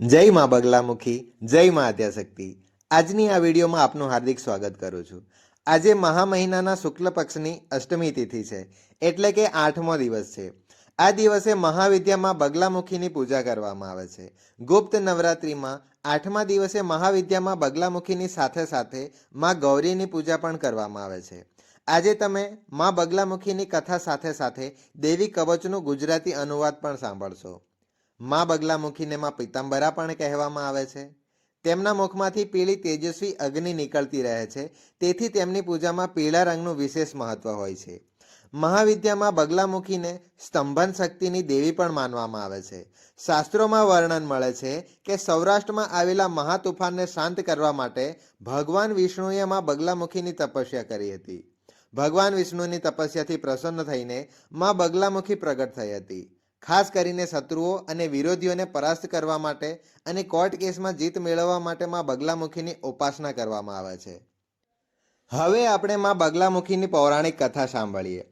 જય મા બગલામુખી, જય મા આદ્યાશક્તિ. આજની આ વિડીયોમાં આપનું હાર્દિક સ્વાગત કરું છું. આજે મહા મહિનાના શુક્લ પક્ષની અષ્ટમી તિથિ છે, એટલે કે આઠમો દિવસ છે. આ દિવસે મહાવિદ્યામાં બગલામુખીની પૂજા કરવામાં આવે છે. ગુપ્ત નવરાત્રિમાં આઠમા દિવસે મહાવિદ્યામાં બગલામુખીની સાથે સાથે માં ગૌરીની પૂજા પણ કરવામાં આવે છે. આજે તમે માં બગલામુખીની કથા સાથે સાથે દેવી કવચનું ગુજરાતી અનુવાદ પણ સાંભળશો. માં બગલામુખીને માં પિતાંબરા પણ કહેવામાં આવે છે. તેમના મુખમાંથી પીળી તેજસ્વી અગ્નિ નીકળતી રહે છે. તેથી તેમની પૂજામાં પીળા રંગનું વિશેષ મહત્વ હોય છે. મહાવિદ્યામાં બગલામુખીને સ્તંભન શક્તિની દેવી પણ માનવામાં આવે છે. શાસ્ત્રોમાં વર્ણન મળે છે કે સૌરાષ્ટ્રમાં આવેલા મહાતુફાનને શાંત કરવા માટે ભગવાન વિષ્ણુએ માં બગલામુખીની તપસ્યા કરી હતી. ભગવાન વિષ્ણુની તપસ્યાથી પ્રસન્ન થઈને માં બગલામુખી પ્રગટ થઈ હતી. ખાસ કરીને શત્રુઓ અને વિરોધીઓને પરાસ્ત કરવા માટે અને કોર્ટ કેસમાં જીત મેળવવા માટે માં બગલામુખીની ઉપાસના કરવામાં આવે છે. હવે આપણે માં બગલામુખીની પૌરાણિક કથા સાંભળીએ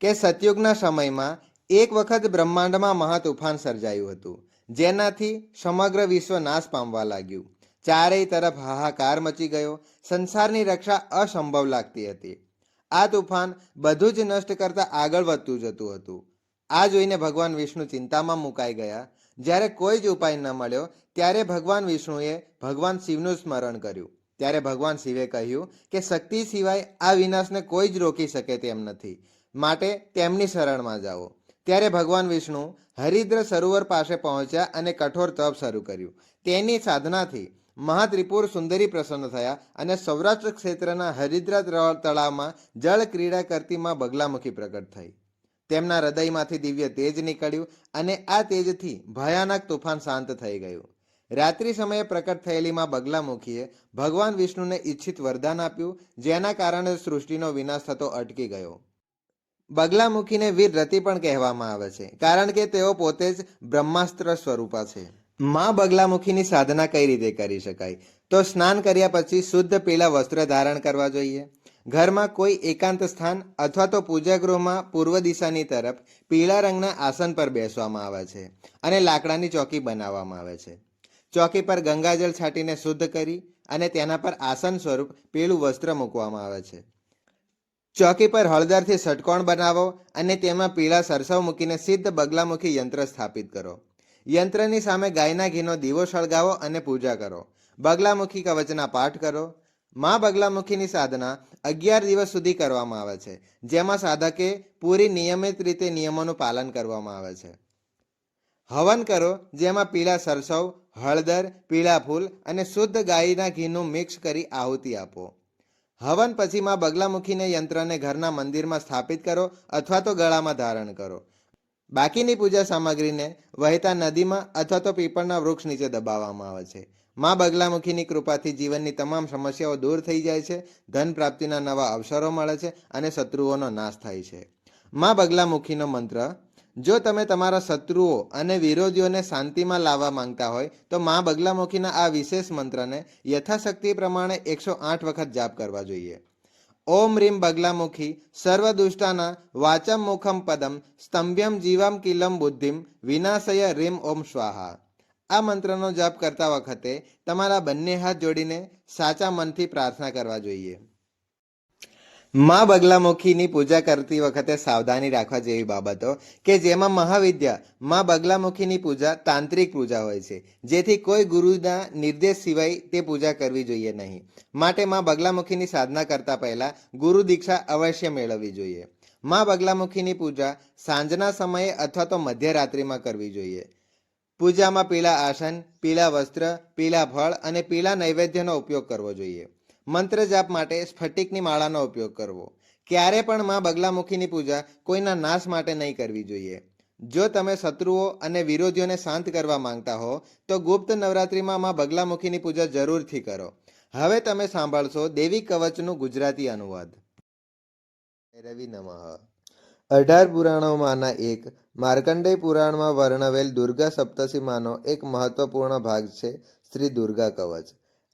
કે સતયુગના સમયમાં એક વખત બ્રહ્માંડમાં મહાતુફાન સર્જાયું હતું, જેનાથી સમગ્ર વિશ્વ નાશ પામવા લાગ્યું. ચારેય તરફ હાહાકાર મચી ગયો, સંસારની રક્ષા અસંભવ લાગતી હતી. આ તુફાન બધું જ નષ્ટ કરતા આગળ વધતું જતું હતું. આ જોઈને ભગવાન વિષ્ણુ ચિંતામાં મુકાઈ ગયા. જ્યારે કોઈ જ ઉપાય ન મળ્યો, ત્યારે ભગવાન વિષ્ણુએ ભગવાન શિવનું સ્મરણ કર્યું. ત્યારે ભગવાન શિવે કહ્યું કે શક્તિ સિવાય આ વિનાશને કોઈ જ રોકી શકે તેમ નથી. માટે તેમની શરણમાં જાઓ. ત્યારે ભગવાન વિષ્ણુ હરિદ્ર સરોવર પાસે પહોંચ્યા અને કઠોર તપ શરૂ કર્યું. તેની સાધનાથી મહાત્રિપુર સુંદરી પ્રસન્ન થયા અને સૌરાષ્ટ્ર ક્ષેત્રના હરિદ્રા તળાવ- તળાવમાં જળ ક્રીડા કરતી માં બગલામુખી પ્રગટ થઈ. તેમના હૃદયમાંથી દિવ્ય તેજ નીકળ્યું અને આ તેજથી ભયાનક તુફાન શાંત થઈ ગયું. રાત્રિ સમયે પ્રકટ થયેલી માં બગલામુખીએ ભગવાન વિષ્ણુને ઈચ્છિત વરદાન આપ્યું, જેના કારણે સૃષ્ટિનો વિનાશ થતો અટકી ગયો. બગલામુખીને વીર રતિ પણ કહેવામાં આવે છે, કારણ કે તેઓ પોતે જ બ્રહ્માસ્ત્ર સ્વરૂપા છે. માં બગલામુખીની સાધના કઈ રીતે કરી શકાય? તો સ્નાન કર્યા પછી શુદ્ધ પીળા વસ્ત્ર ધારણ કરવા જોઈએ. ઘરમાં કોઈ એકાંત સ્થાન અથવા તો પૂજાગૃહમાં પૂર્વ દિશાની તરફ પીળા રંગના આસન પર બેસવામાં આવે છે અને લાકડાની ચોકી બનાવવામાં આવે છે. ચોકી પર ગંગાજળ છાંટીને શુદ્ધ કરી અને તેના પર આસન સ્વરૂપ પીળું વસ્ત્ર મૂકવામાં આવે છે. ચોકી પર હળદરથી ષટકોણ બનાવો અને તેમાં પીળા સરસવ મૂકીને સિદ્ધ બગલામુખી યંત્ર સ્થાપિત કરો. યંત્રની સામે ગાયના ઘીનો દીવો સળગાવો અને પૂજા કરો. બગલામુખી કવચના પાઠ કરો. મા બગલામુખીની સાધના અગિયાર દિવસ સુધી કરવામાં આવે છે, જેમાં સાધકે પૂરી નિયમિત રીતે નિયમોનું પાલન કરવામાં આવે છે. હવન કરો, જેમાં પીળા સરસવ, હળદર, પીળા ફૂલ અને શુદ્ધ ગાયના ઘીનું મિક્સ કરી આહુતિ આપો. હવન પછી માં બગલામુખીને યંત્રને ઘરના મંદિરમાં સ્થાપિત કરો અથવા તો ગળામાં ધારણ કરો. બાકીની પૂજા સામગ્રીને વહેતા નદીમાં અથવા તો પીપળના વૃક્ષ નીચે દબાવવામાં આવે છે. માં બગલામુખીની કૃપાથી જીવનની તમામ સમસ્યાઓ દૂર થઈ જાય છે, ધન પ્રાપ્તિના નવા અવસરો મળે છે અને શત્રુઓનો નાશ થાય છે. માં બગલામુખીનો મંત્ર, જો તમે તમારા શત્રુઓ અને વિરોધીઓને શાંતિમાં લાવવા માંગતા હોય, તો માં બગલામુખીના આ વિશેષ મંત્રને યથાશક્તિ પ્રમાણે એકસો આઠ વખત જાપ કરવા જોઈએ. ઓમ રીમ બગલામુખી સર્વદુષ્ટાના વાચમ મુખમ પદમ સ્તંભ્યમ જીવમ કિલમ બુદ્ધિમ વિનાશય રીમ ઓમ સ્વાહા. આ મંત્રનો જપ કરતા વખતે તમારા બંને હાથ જોડીને સાચા મનથી પ્રાર્થના કરવા જોઈએ. માં બગલામુખીની પૂજા કરતી વખતે સાવધાની રાખવા જેવી બાબતો કે જેમાં મહાવિદ્યા, માં બગલામુખીની પૂજા તાંત્રિક પૂજા હોય છે, જેથી કોઈ ગુરુના નિર્દેશ સિવાય તે પૂજા કરવી જોઈએ નહીં. માટે માં બગલામુખીની સાધના કરતા પહેલા ગુરુ દીક્ષા અવશ્ય મેળવવી જોઈએ. માં બગલામુખીની પૂજા સાંજના સમયે અથવા તો મધ્યરાત્રિમાં કરવી જોઈએ. પૂજામાં પીળા આસન, પીળા વસ્ત્ર, પીળા ફળ અને પીળા નૈવેદ્યનો ઉપયોગ કરવો જોઈએ. મંત્ર જાપ માટે સ્ફટિકની માળાનો ઉપયોગ કરવો. ક્યારે પણ માં બગલામુખીની પૂજા કોઈના નાશ માટે નહીં કરવી જોઈએ. જો તમે શત્રુઓ અને વિરોધીઓને શાંત કરવા માંગતા હો, તો ગુપ્ત નવરાત્રિમાં માં બગલામુખીની પૂજા જરૂરથી કરો. હવે તમે સાંભળશો દેવી કવચનું ગુજરાતી અનુવાદ. રવિ નમઃ. અઢાર પુરાણોમાંના એક માર્કંડેય પુરાણમાં વર્ણવેલ દુર્ગા સપ્તશીમાંનો એક મહત્વપૂર્ણ ભાગ છે શ્રી દુર્ગા કવચ.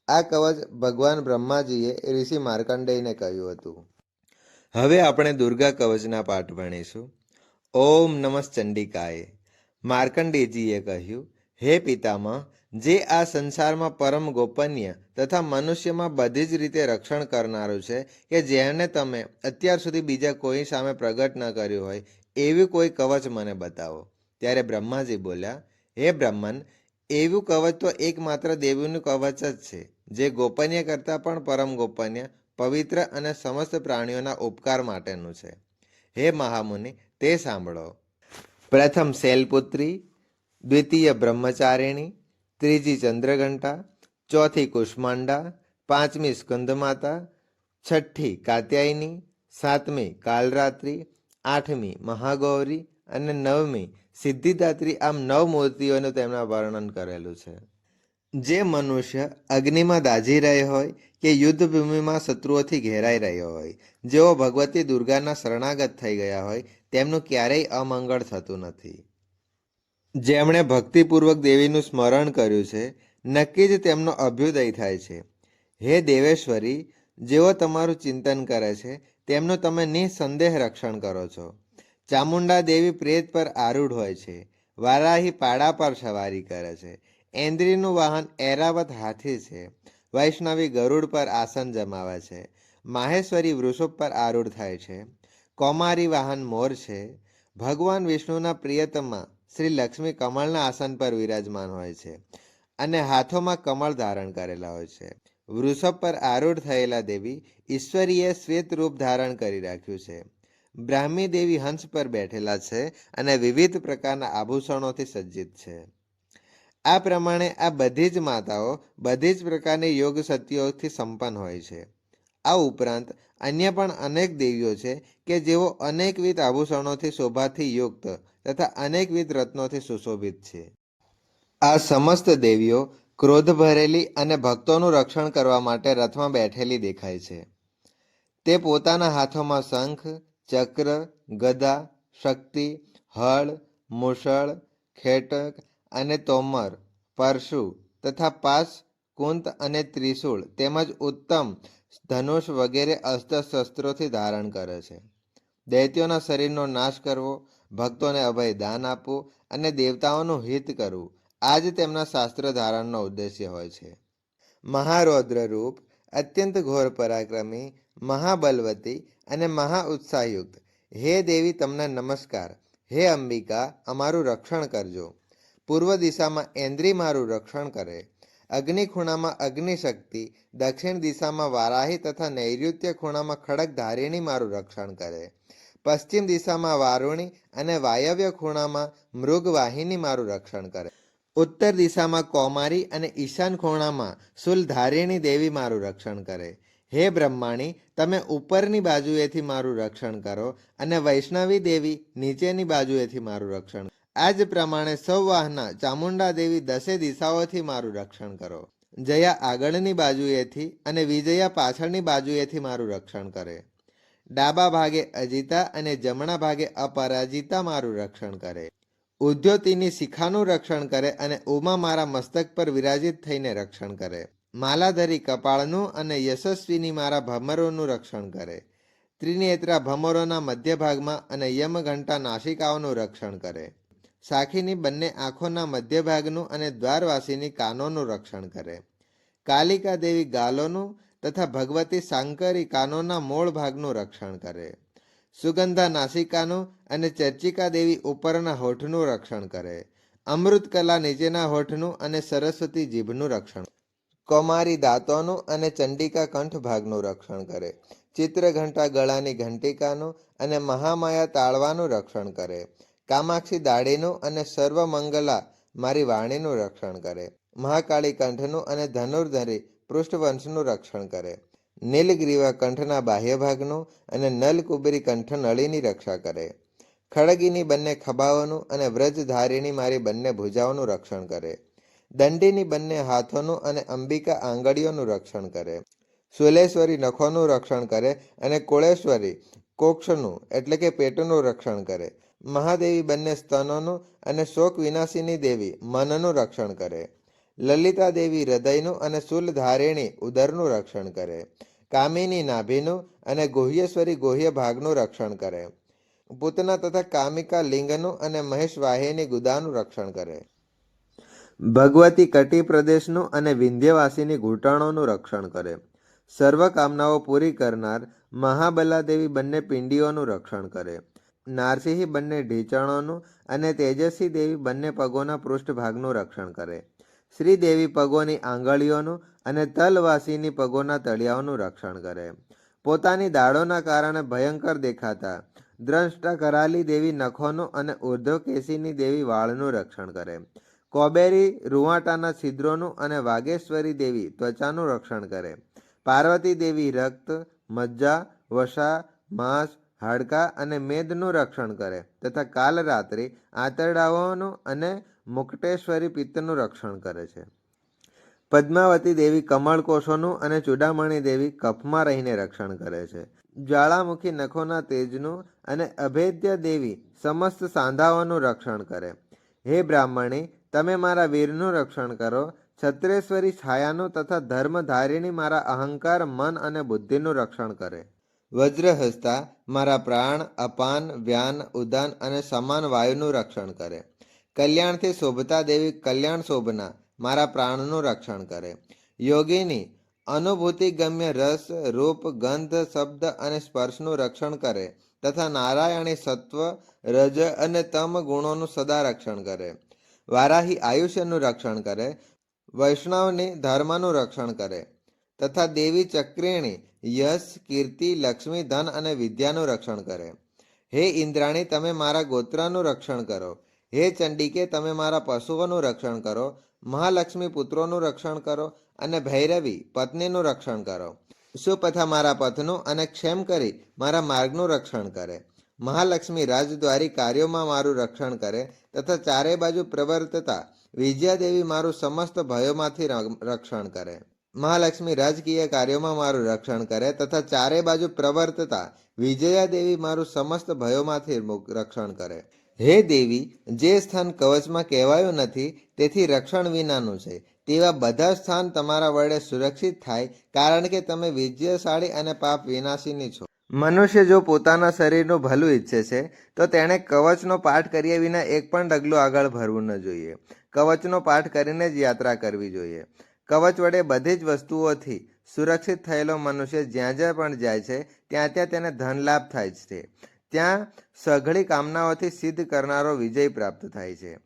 આ કવચ ભગવાન બ્રહ્માજીએ ઋષિ માર્કંડેયને કહ્યું હતું. હવે આપણે દુર્ગા કવચના પાઠ ભણીશું. ઓમ નમઃ ચંડિકાએ માર્કંડેયજીએ કહ્યું, હે પિતામહ જે આ સંસારમાં પરમ ગોપનીય તથા મનુષ્યમાં બધી જ રીતે રક્ષણ કરનારું છે કે જેને તમે અત્યાર સુધી બીજા કોઈ સામે પ્રગટ ન કર્યું હોય, એવી કોઈ કવચ મને બતાવો. ત્યારે બ્રહ્માજી બોલ્યા, હે બ્રહ્મન, એવું કવચ તો એકમાત્ર દેવીનું કવચ જ છે, જે ગોપનીય કરતાં પણ પરમ ગોપનીય, પવિત્ર અને સમસ્ત પ્રાણીઓના ઉપકાર માટેનું છે. હે મહામુનિ, તે સાંભળો. પ્રથમ શૈલપુત્રી દ્વિતીય બ્રહ્મચારિણી ત્રીજી ચંદ્રઘંટા, ચોથી કુષ્માંડા, પાંચમી સ્કંદમાતા, છઠ્ઠી કાત્યાયની, સાતમી કાલરાત્રિ, આઠમી મહાગૌરી અને નવમી સિદ્ધિદાત્રી આમ નવ મૂર્તિઓનું તેમના વર્ણન કરેલું છે. જે મનુષ્ય અગ્નિમાં દાઝી રહ્યો હોય કે યુદ્ધભૂમિમાં શત્રુઓથી ઘેરાઈ રહ્યો હોય, જેઓ ભગવતી દુર્ગાના શરણાગત થઈ ગયા હોય, તેમનું ક્યારેય અમંગળ થતું નથી. જેમણે ભક્તિપૂર્વક દેવીનું સ્મરણ કર્યું છે, નક્કી જ તેમનો અભ્યુદય થાય છે. હે દેવેશ્વરી, જેઓ તમારું ચિંતન કરે છે, તેમનું તમે નિસંદેહ રક્ષણ કરો છો. ચામુંડા દેવી પ્રેત પર આરૂઢ હોય છે, વારાહી પાડા પર સવારી કરે છે. એન્દ્રીનું વાહન એરાવત હાથી છે, વૈષ્ણવી ગરુડ પર આસન જમાવે છે, માહેશ્વરી વૃષભ પર આરૂઢ થાય છે. કૌમારી વાહન મોર છે, ભગવાન વિષ્ણુના પ્રિયતમા શ્રી લક્ષ્મી કમળના આસન પર વિરાજમાન હોય છે અને હાથોમાં કમળ ધારણ કરેલા હોય છે. વૃષભ પર આરૂઢ થયેલા દેવી ઈશ્વરીએ શ્વેત રૂપ ધારણ કરી રાખ્યું છે. બ્રાહ્મી દેવી હંસ પર બેઠેલા છે અને વિવિધ પ્રકારના આભૂષણોથી સજ્જિત છે. આ પ્રમાણે આ બધી જ માતાઓ બધી જ પ્રકારની યોગ શક્તિઓથી સંપન્ન હોય છે. આ ઉપરાંત અન્ય પણ અનેક દેવીઓ છે કે જેઓ અનેકવિધ આભૂષણોથી શોભાથી યુક્ત તથા અનેકવિધ રત્નોથી સુશોભિત છે. આ સમસ્ત દેવીઓ ક્રોધ ભરેલી અને ભક્તોનું રક્ષણ કરવા માટે રથમાં બેઠેલી દેખાય છે. તે પોતાના હાથોમાં શંખ, ચક્ર, ગદા, શક્તિ, હળ મુસળ ખેટક અને તોમર, પરશુ તથા પાસ, કુંત અને ત્રિશૂળ તેમજ ઉત્તમ ધનુષ વગેરે અસ્ત્ર શસ્ત્રોથી ધારણ કરે છે. દૈત્યોના શરીરનો નાશ કરવો ભક્તોને અભય દાન આપવું અને દેવતાઓનું હિત કરવું. આ જ તેમના શાસ્ત્ર ધારણનો ઉદ્દેશ્ય હોય છે. મહારૌદ્ર રૂપ, અત્યંત ઘોર પરાક્રમી, મહાબલવતી અને મહા ઉત્સાહયુક્ત હે દેવી, તમને નમસ્કાર. હે અંબિકા, અમારું રક્ષણ કરજો. પૂર્વ દિશામાં એન્દ્રી મારું રક્ષણ કરે. અગ્નિ ખૂણામાં અગ્નિ શક્તિ દક્ષિણ દિશામાં વારાહી તથા નૈઋત્ય ખૂણામાં ખડક ધારીણી મારું રક્ષણ કરે. પશ્ચિમ દિશામાં વારુણી અને વાયવ્ય ખૂણામાં મૃગવાહિની મારું રક્ષણ કરે. ઉત્તર દિશામાં કૌમારી અને ઈશાન ખૂણામાં શુલધારિણી દેવી મારું રક્ષણ કરે. હે બ્રહ્માણી, તમે ઉપરની બાજુએથી મારું રક્ષણ કરો અને વૈષ્ણવી દેવી નીચેની બાજુએથી મારું રક્ષણ આ જ પ્રમાણે સૌવાહના ચામુંડા દેવી દસે દિશાઓથી મારું રક્ષણ કરો. જયા આગળની બાજુએથી અને વિજયા પાછળની બાજુએથી મારું રક્ષણ કરે. ડાબા ભાગે અજિતા અને જમણા ભાગે અપરાજિતા મારું રક્ષણ કરે. ઉદ્યોતિની શિખાનું રક્ષણ કરે અને ઉમા મારા મસ્તક પર વિરાજિત થઈને રક્ષણ કરે. માલાધરી કપાળનું અને યશસ્વીની મારા ભમરોનું રક્ષણ કરે. ત્રિનેત્રા ભમરોના મધ્ય ભાગમાં અને યમઘંટા નાસિકાઓનું રક્ષણ કરે. સાખીની બંને આંખોના મધ્ય ભાગનું અને દ્વારવાસીની કાનોનું રક્ષણ કરે. કાલિકા દેવી ગાલોનું તથા ભગવતી સાંકરી કાનોના મૂળ ભાગનું રક્ષણ કરે. સુગંધા નાસિકાનું અને ચર્ચિકા દેવી ઉપરના હોઠનું રક્ષણ કરે. અમૃત કલા નીચેના હોઠનું અને સરસ્વતી જીભનું રક્ષણ કૌમારી દાંતોનું અને ચંડિકા કંઠ ભાગનું રક્ષણ કરે. ચિત્રઘંટા ગળાની ઘંટિકાનું અને મહામાયા તાળવાનું રક્ષણ કરે. કામાક્ષી દાઢીનું અને સર્વમંગલા મારી વાણીનું રક્ષણ કરે. મહાકાળી કંઠનું અને ધનુર્ધરી પૃષ્ઠવંશનું રક્ષણ કરે. નીલગ્રીવા કંઠના બાહ્ય ભાગનું અને નલકુબરી કંઠ નળીની રક્ષા કરે. ખડગીની બંને ખભાઓનું અને વ્રજધારીની મારી બંને ભુજાઓનું રક્ષણ કરે. દંડીની બંને હાથોનું અને અંબિકા આંગળીઓનું રક્ષણ કરે. સુલેશ્વરી નખોનું રક્ષણ કરે અને કુળેશ્વરી કોક્ષનું, એટલે કે પેટનું રક્ષણ કરે. મહાદેવી બંને સ્તનોનું અને શોક વિનાશીની દેવી મનનું રક્ષણ કરે. લલિતા દેવી હૃદયનું અને સુલધારિણી ઉદરનું રક્ષણ કરે. કામિની નાભીનું અને ગુહ્યેશ્વરી ગુહ્ય ભાગનું રક્ષણ કરે. પૂતના તથા કામિકા લિંગનું અને મહેશવાહિની ગુદાનું રક્ષણ કરે. ભગવતી કટી પ્રદેશનું અને વિંધ્યવાસીની ઘૂંટણોનું રક્ષણ કરે. સર્વ કામનાઓ પૂરી કરનાર મહાબલા દેવી બંને પિંડીઓનું રક્ષણ કરે. નારસિંહી બંને ઢીચણોનું અને તેજસ્વી દેવી બંને પગોના પૃષ્ઠભાગનું રક્ષણ કરે. શ્રીદેવી પગોની આંગળીઓનું અને તલવાસીની પગોના તળિયાઓનું રક્ષણ કરે. પોતાની દાળોના કારણે ભયંકર દેખાતા. દ્રષ્ટા કરાલી દેવી નખોનું અને ઉર્ધ્વકેશીની દેવી વાળનું રક્ષણ કરે. કોબેરી રૂવાટાના છિદ્રોનું અને વાગેશ્વરી દેવી ત્વચાનું રક્ષણ કરે. પાર્વતી દેવી રક્ત, મજ્જા વસા માંસ, હાડકાં અને મેદનું રક્ષણ કરે તથા કાલરાત્રિ આંતરડાઓનું અને મુકટેશ્વરી પિત્તનું રક્ષણ કરે છે. પદ્માવતી દેવી કમળકોષોનું અને ચૂડામણી દેવી કફમાં રહીને રક્ષણ કરે છે. જ્વાળામુખી નખોના તેજનું અને અભેદ્ય દેવી સમસ્ત સાંધાઓનું રક્ષણ કરે. હે બ્રાહ્મણી, તમે મારા વીરનું રક્ષણ કરો. છત્રેશ્વરી છાયાનું તથા ધર્મધારીણી મારા અહંકાર, મન અને બુદ્ધિનું રક્ષણ કરે. વજ્રહસ્તા મારા પ્રાણ, અપાન, વ્યાન, ઉદાન અને સમાન વાયુનું રક્ષણ કરે. કલ્યાણથી શોભતા દેવી કલ્યાણ શોભના, મારા પ્રાણનું રક્ષણ કરે. યોગીની અનુભૂતિ ગમ્ય રસ, રૂપ, ગંધ, શબ્દ અને સ્પર્શનું રક્ષણ કરે તથા નારાયણી સત્વ, રજ અને તમ ગુણોનું સદા રક્ષણ કરે. વારાહી આયુષ્યનું રક્ષણ કરે, વૈષ્ણવની ધર્મનું રક્ષણ કરે તથા દેવી ચક્રિણી, યશ, કીર્તિ, લક્ષ્મી, ધન અને વિદ્યાનું રક્ષણ કરે. હે ઇન્દ્રાણી, તમે મારા ગોત્રનું રક્ષણ કરો. હે ચંડિકે, તમે મારા પશુઓનું રક્ષણ કરો, મહાલક્ષ્મી પુત્રોનું રક્ષણ કરો અને ભૈરવી પત્નીનું રક્ષણ કરો. સુપથા મારા પથનું અને ક્ષેમ કરી મારા માર્ગનું રક્ષણ કરે. મહાલક્ષ્મી રાજદ્વારી કાર્યોમાં મારું રક્ષણ કરે તથા ચારે બાજુ પ્રવર્તતા વિજયાદેવી મારું સમસ્ત ભયોમાંથી રક્ષણ કરે. મહાલક્ષ્મી રાજકીય કાર્યોમાં મારું રક્ષણ કરે તથા ચારે બાજુ પ્રવર્તતા વિજયાદેવી મારું સમસ્ત ભયોમાંથી રક્ષણ કરે. હે દેવી, જે સ્થાન કવચમાં કહેવાયું નથી, તેથી રક્ષણ વિનાનું છે. તેવા બધા સ્થાન તમારા વડે સુરક્ષિત થાય, કારણ કે તમે વિજયશાળી અને પાપ વિનાશીની છો. મનુષ્ય જો પોતાના શરીરનું ભલું ઈચ્છે છે, તો તેણે કવચનો પાઠ કર્યા વિના એક પણ ડગલું આગળ ભરવું ન જોઈએ. કવચનો પાઠ કરીને જ યાત્રા કરવી જોઈએ. કવચ વડે બધી જ વસ્તુઓથી સુરક્ષિત થયેલો મનુષ્ય જ્યાં જ્યાં પણ જાય છે, ત્યાં ત્યાં તેને ધન લાભ થાય છે. ત્યાં સઘળી કામનાઓથી સિદ્ધ કરનારો વિજય પ્રાપ્ત થાય છે.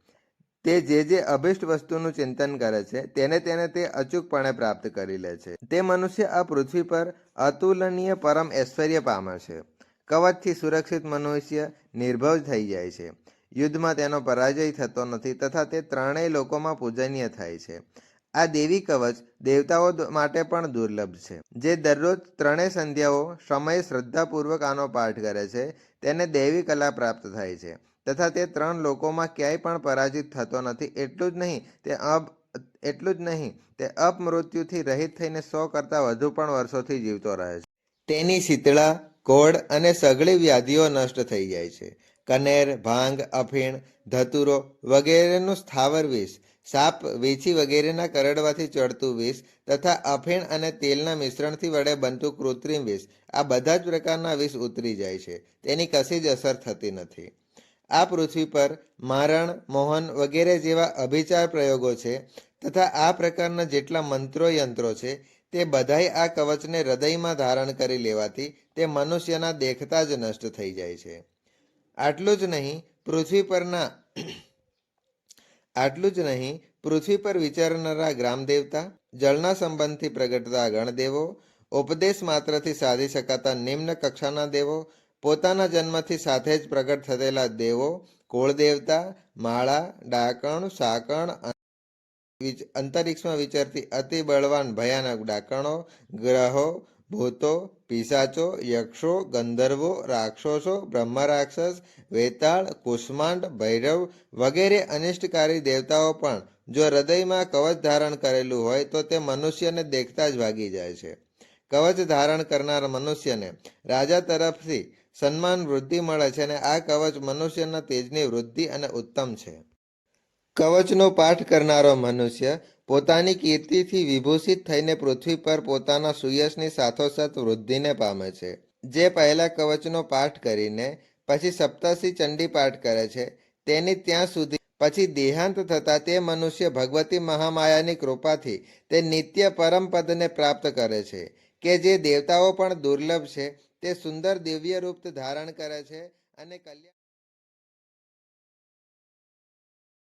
તે જે જે અભિષ્ટ વસ્તુનું ચિંતન કરે છે, તેને તેને તે અચૂકપણે પ્રાપ્ત કરી લે છે. તે મનુષ્ય આ પૃથ્વી પર અતુલનીય પરમ ઐશ્વર્ય પામે છે. કવચથી સુરક્ષિત મનુષ્ય નિર્ભવ થઈ જાય છે. યુદ્ધમાં તેનો પરાજય થતો નથી તથા તે ત્રણેય લોકોમાં પૂજનીય થાય છે. આ દેવી કવચ દેવતાઓ માટે પણ દુર્લભ છે. જે દરરોજ ત્રણેય સંધ્યાઓ સમયે શ્રદ્ધાપૂર્વક આનો પાઠ કરે છે તેને દૈવી કલા પ્રાપ્ત થાય છે. તથા તે ત્રણ લોકોમાં ક્યાંય પણ પરાજિત થતો નથી. એટલું જ નહીં, તે અબ, એટલું જ નહીં, તે અપમૃત્યુથી રહિત થઈને સો કરતાં વધુ પણ વર્ષોથી જીવતો રહે છે. તેની શીતળા કોડ અને સઘળી વ્યાધિઓ નષ્ટ થઈ જાય છે. કનેર, ભાંગ, અફીણ, ધતુરો વગેરેનું સ્થાવર વિષ સાપ વેચી વગેરેના કરડવાથી ચડતું વિષ તથા અફીણ અને તેલના મિશ્રણથી વડે બનતું કૃત્રિમ વિષ, આ બધા જ પ્રકારના વિષ ઉતરી જાય છે. તેની કશી જ અસર થતી નથી. આ પૃથ્વી પર મારણ, મોહન વગેરે જેવા અભિચાર પ્રયોગો છે તથા આ પ્રકારના જેટલા મંત્રો યંત્રો છે, તે બધાય આ કવચને હૃદયમાં ધારણ કરી લેવાથી તે મનુષ્યના દેખતા જ નષ્ટ થઈ જાય છે. આટલું જ નહીં, પૃથ્વી પરના આટલું જ નહીં, પૃથ્વી પર વિચારનારા ગ્રામદેવતા, જળના સંબંધથી પ્રગટતા ગણદેવો, ઉપદેશ માત્રથી સાધી શકાતા નિમ્ન કક્ષાના દેવો, પોતાના જન્મથી સાથે જ પ્રગટ થયેલા દેવો, કુળદેવતા, માળા, ડાકણ, સાકણ, અંતરિક્ષમાં વિચરતી અતિ બળવાન ભયાનક ડાકણો, ગ્રહો ભૂતો પિસાચો યક્ષો, ગંધર્વો, રાક્ષસો, બ્રહ્મરાક્ષસ, વેતાળ, કુષ્માંડ, ભૈરવ વગેરે અનિષ્ટકારી દેવતાઓ પણ, જો હૃદયમાં કવચ ધારણ કરેલું હોય તો તે મનુષ્યને દેખતા જ ભાગી જાય છે. કવચ ધારણ કરનાર મનુષ્યને રાજા તરફથી સન્માન વૃદ્ધિ મળે છે અને આ કવચ મનુષ્યના તેજની વૃદ્ધિ અને ઉત્તમ છે. કવચનો પાઠ કરનારો મનુષ્ય પોતાની કીર્તિથી વિભૂષિત થઈને પૃથ્વી પર પોતાના સુયશની સાથોસાથ વૃદ્ધિને પામે છે. જે પહેલા કવચનો પાઠ કરીને, પછી સપ્તસી ચંડી પાઠ કરે છે, તેની ત્યાં સુધી, પછી દેહાંત થતાં તે મનુષ્ય ભગવતી મહામાયાની કૃપાથી તે નિત્ય પરમપદને પ્રાપ્ત કરે છે, કે જે દેવતાઓ પણ દુર્લભ છે, તે સુંદર દિવ્ય રૂપ ધારણ કરે છે અને કલ્યાણ